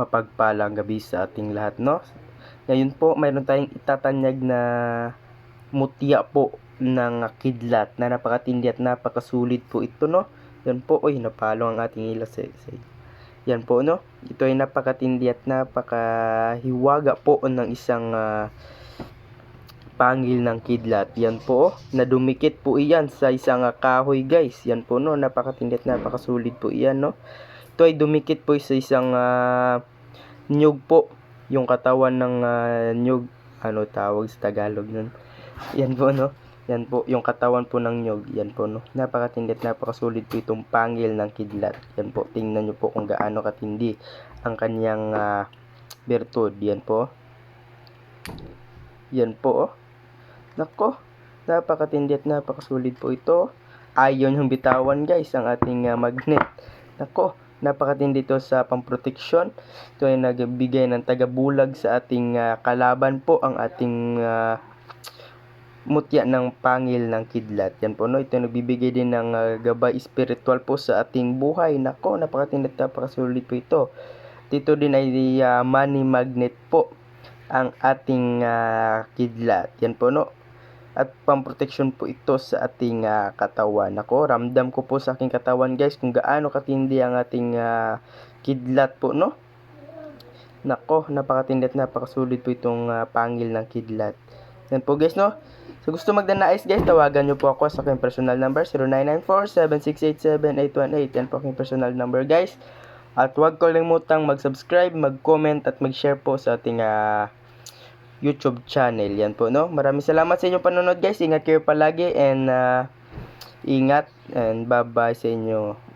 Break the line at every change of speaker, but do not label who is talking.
mapagpalang gabi sa ating lahat, no? Ngayon po, mayroon tayong itatanyag na mutya po ng kidlat na napakatindi at napakasulit po ito, no? Yan po, oy, napalo ang ating ila sa Yan po, no? Ito ay napakatindi at napakahiwaga po ng isang ah, pangil ng kidlat. Yan po, oh, nadumikit po iyan sa isang ah, kahoy, guys. Yan po, no? Napakatindi at napakasulit po iyan, no? Ito ay dumikit po sa isang ah, nyug po. Yung katawan ng ah, nyug, ano tawag sa Tagalog nun? Yan po, no? Yan po, yung katawan po ng nyog. Yan po, no? Napakatindi at napakasulit po itong pangil ng kidlat. Yan po, tingnan nyo po kung gaano katindi ang kanyang ah, bertud. Yan po. Yan po, oh. Nako, napakatindi at napakasulit po ito. Ayon yung bitawan, guys, ang ating ah, magnet. Nako, napakatindi ito sa pamproteksyon. Ito ay nagbigay ng tagabulag sa ating ah, kalaban po, ang ating ah, mutya ng pangil ng kidlat. Yan po, no? Ito nagbibigay din ng ah, gabay spiritual po sa ating buhay. Nako, napakatindi at napakasulit po ito. Dito din ay ah, money magnet po ang ating ah, kidlat. Yan po, no? At pamproteksyon po ito sa ating ah, katawan. Nako, ramdam ko po sa aking katawan, guys, kung gaano katindi ang ating ah, kidlat po, no? Nako, napakatindi at napakasulit po itong ah, pangil ng kidlat. Yan po, guys, no? So, gusto magdanais, guys, tawagan nyo po ako sa aking personal number, 0994-7687-818. Yan po aking personal number, guys. At huwag kalimutang mag-subscribe, mag-comment, at mag-share po sa ating ah, YouTube channel. Yan po, no? Maraming salamat sa inyong panonood, guys. Ingat kayo palagi and ah, ingat and bye-bye sa inyo.